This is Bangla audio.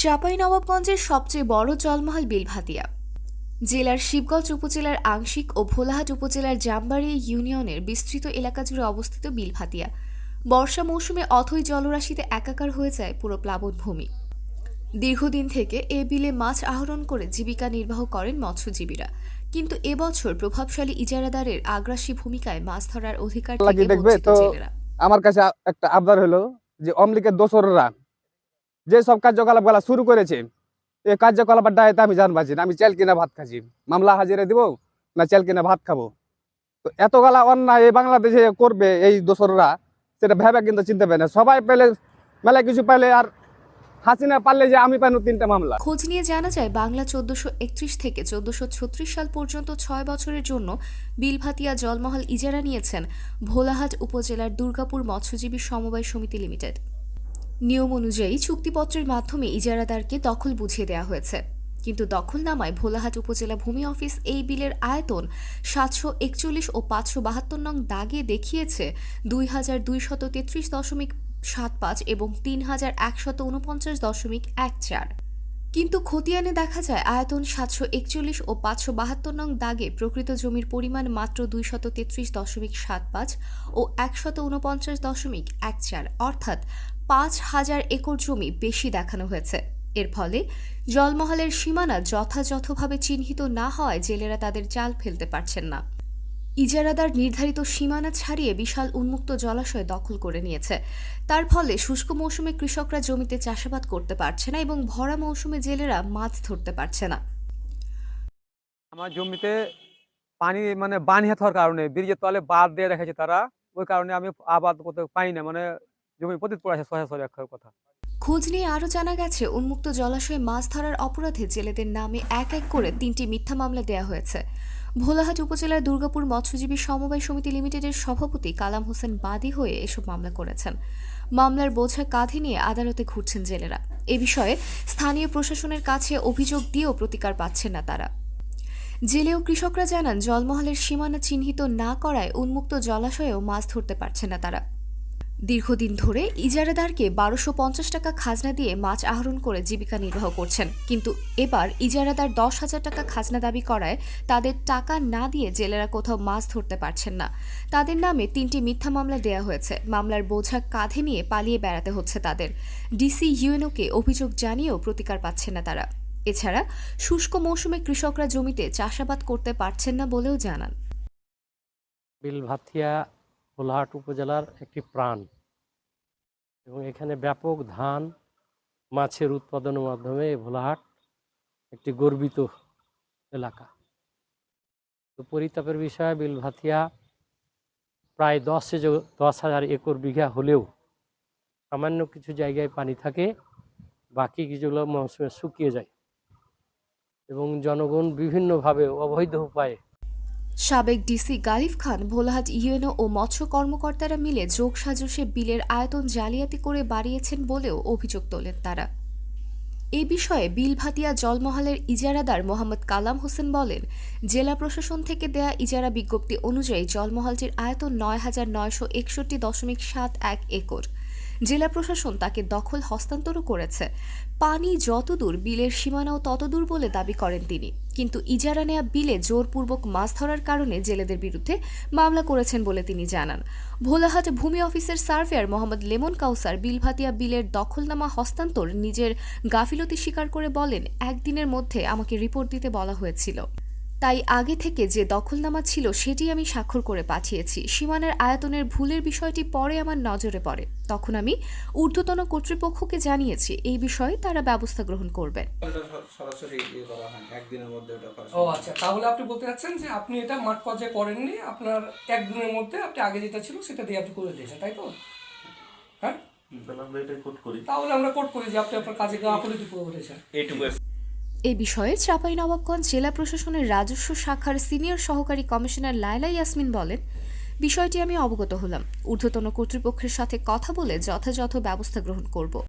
চাঁপাইনবাবগঞ্জের সবচেয়ে বড় জলমহল বিলভাতিয়া। জেলার শিবগঞ্জ উপজেলার আংশিক ও ভোলাহাট উপজেলার জামবাড়ি ইউনিয়নের বিস্তৃত এলাকা জুড়ে অবস্থিত বিলভাতিয়া। বর্ষা মৌসুমে অথই জলরাশিতে একাকার হয়ে যায় পুরো প্লাবনভূমি। দীর্ঘদিন থেকে এ বিলে মাছ আহরণ করে জীবিকা নির্বাহ করেন মৎস্যজীবীরা। কিন্তু এবছর প্রভাবশালী ইজারাদারের আগ্রাসী ভূমিকায় মাছ ধরার অধিকার থেকে বঞ্চিত জেলেরা। আমার কাছে একটা আবদার হলো যে অমলিকের দোসররা যে সব কার্যকলাপগুলা শুরু করেছে এই কার্যকলাপের দায়িত্ব আমি জানবাছি না, আমি চাল কিনা ভাত খাচ্ছি। মামলা হাজিরে দিব না চাল কিনা ভাত খাব। তো এত গালা অন্যায় এই বাংলাদেশে করবে এই দোসররা, সেটা ভেবে কিন্তু চিনতে পারে না। সবাই পেলে মেলা কিছু পাইলে আর পারলে যে মামলা। খোঁজ নিয়ে জানা যায়, বাংলা চোদ্দশো একত্রিশ থেকে চোদ্দশো ছত্রিশ সাল পর্যন্ত ছয় বছরের জন্য বিলভাতিয়া জলমহল ইজারা নিয়েছেন ভোলাহাট উপজেলার দুর্গাপুর মৎস্যজীবী সমবায় সমিতি লিমিটেড। নিয়ম অনুযায়ী চুক্তিপত্রের মাধ্যমে ইজারাদারকে দখল বুঝিয়ে দেওয়া হয়েছে। কিন্তু দখলনামায় ভোলাহাট উপজেলা ভূমি অফিস এই বিলের আয়তন সাতশো একচল্লিশ ও পাঁচশো বাহাত্তর নং দাগে দেখিয়েছে দুই হাজার দুইশত তেত্রিশ দশমিক সাত পাঁচ এবং তিন হাজার একশত উনপঞ্চাশ দশমিক এক চার। কিন্তু খতিয়ানে দেখা যায় আয়তন সাতশো একচল্লিশ ও পাঁচশো বাহাত্তর নং দাগে প্রকৃত জমির পরিমাণ মাত্র দুইশত তেত্রিশ দশমিক সাত পাঁচ ও একশত উনপঞ্চাশ দশমিক এক চার। অর্থাৎ পাঁচ হাজার একর জমি বেশি দেখানো হয়েছে। এর ফলে জলমহলের সীমানা যথাযথভাবে চিহ্নিত না হওয়ায় জেলেরা তাদের জাল ফেলতে পারছেন না। ইজারাদার নির্ধারিত সীমানা ছাড়িয়ে বিশাল উন্মুক্ত জলাশয় দখল করে নিয়েছে। তার ফলে শুষ্ক মৌসুমে কৃষকরা জমিতে চাষাবাদ করতে পারছে না এবং ভরা মৌসুমে জেলেরা মাছ ধরতে পারছে না। আমার জমিতে পানি মানে বানিয়ে থাকার কারণে, ব্রিজের তলে বাদ দিয়ে রেখেছে তারা। ওই কারণে আমি আবাদ করতে পাই না। মানে খোঁজ নিয়ে আরও জানা গেছে, উন্মুক্ত জলাশয়ে মাছ ধরার অপরাধে জেলেদের নামে এক এক করে তিনটি মিথ্যা মামলা দেওয়া হয়েছে। ভোলাহাট উপজেলার দুর্গাপুর মৎস্যজীবী সমবায় সমিতি লিমিটেডের সভাপতি কালাম হোসেন বাদী হয়ে এসব মামলা করেছেন। মামলার বোঝা কাঁধে নিয়ে আদালতে ঘুরছেন জেলেরা। এ বিষয়ে স্থানীয় প্রশাসনের কাছে অভিযোগ দিয়েও প্রতিকার পাচ্ছেন না তারা। জেলে ও কৃষকরা জানান, জলমহলের সীমানা চিহ্নিত না করায় উন্মুক্ত জলাশয়েও মাছ ধরতে পারছে না তারা। দীর্ঘদিন ধরে ইজারাদারকে বারোশো পঞ্চাশ টাকা খাজনা দিয়ে মাছ আহরণ করে জীবিকা নির্বাহ করছেন। কিন্তু এবার ইজারাদার দশ হাজার টাকা খাজনা দাবি করায় তাদের টাকা না দিয়ে জেলেরা কোথাও মাছ ধরতে পারছেন না। তাদের নামে তিনটি মিথ্যা মামলা দেওয়া হয়েছে। মামলার বোঝা কাঁধে নিয়ে পালিয়ে বেড়াতে হচ্ছে তাদের। ডিসি ইউএনওকে অভিযোগ জানিয়েও প্রতিকার পাচ্ছেন না তারা। এছাড়া শুষ্ক মৌসুমে কৃষকরা জমিতে চাষাবাদ করতে পারছেন না বলেও জানান। বিলভাতিয়া ভোলাহাট উপজেলার একটি প্রাণ। এবং এখানে ব্যাপক ধান, মাছের উৎপাদনের মাধ্যমে ভোলাহাট একটি গর্বিত এলাকা। তো পরিতাপের বিষয়, বিলভাতিয়া প্রায় দশ দশ হাজার একর বিঘা হলেও সামান্য কিছু জায়গায় পানি থাকে, বাকি কিছুগুলো মৌসুমে শুকিয়ে যায়। এবং জনগণ বিভিন্নভাবে অবৈধ উপায়ে সাবেক ডিসি গালিফ খান, ভোলাহাট ইউএনও ও মৎস্য কর্মকর্তারা মিলে যোগ সাজসে বিলের আয়তন জালিয়াতি করে বাড়িয়েছেন বলেও অভিযোগ তোলেন তারা। এ বিষয়ে বিলভাতিয়া জলমহলের ইজারাদার মোহাম্মদ কালাম হোসেন বলেন, জেলা প্রশাসন থেকে দেয়া ইজারা বিজ্ঞপ্তি অনুযায়ী জলমহলটির আয়তন নয় হাজার নয়শো একষট্টি দশমিক সাত এক একর। জেলা প্রশাসন তাকে দখল হস্তান্তরও করেছে। পানি যতদূর বিলের সীমানাও ততদূর বলে দাবি করেন তিনি। কিন্তু ইজারা নেয়া বিলে জোরপূর্বক মাছ ধরার কারণে জেলেদের বিরুদ্ধে মামলা করেছেন বলে তিনি জানান। ভোলাহাট ভূমি অফিসের সার্ভেয়ার মোহাম্মদ লেমন কাউসার বিলভাতিয়া বিলের দখলনামা হস্তান্তর নিজের গাফিলতি স্বীকার করে বলেন, একদিনের মধ্যে আমাকে রিপোর্ট দিতে বলা হয়েছিল। তাই আগে থেকে যে দখলনামা ছিল সেটি আমি স্বাক্ষর করে পাঠিয়েছি। সীমানার আয়তনের ভুলের বিষয়টি পরে আমার নজরে পড়ে। তখন আমি ঊর্ধ্বতন কর্তৃপক্ষকে জানিয়েছি এই বিষয়ে তারা ব্যবস্থা গ্রহণ করবেন ইয়ে ও আচ্ছা তাহলে আপনি বলতে চাচ্ছেন যে আপনি এটা মাঠ পর্যায়ে করেননি আপনার একদিনের মধ্যে আপনি আগে যেটা ছিল সেটা দিয়ে আপনি করে দিয়েছেন তাই তো? হ্যাঁ? তাহলে আমরা কোট করি। কোর্ট করি যে আপনি আপনার কাজে গাফিলতি এইটুকু এ বিষয়ে চাঁপাইনবাবগঞ্জ জেলা প্রশাসনের রাজস্ব শাখার সিনিয়র সহকারী কমিশনার লায়লা ইয়াসমিন বলেন, বিষয়টি আমি অবগত হলাম। ঊর্ধ্বতন কর্তৃপক্ষের সাথে কথা বলে যথাযথ ব্যবস্থা গ্রহণ করব।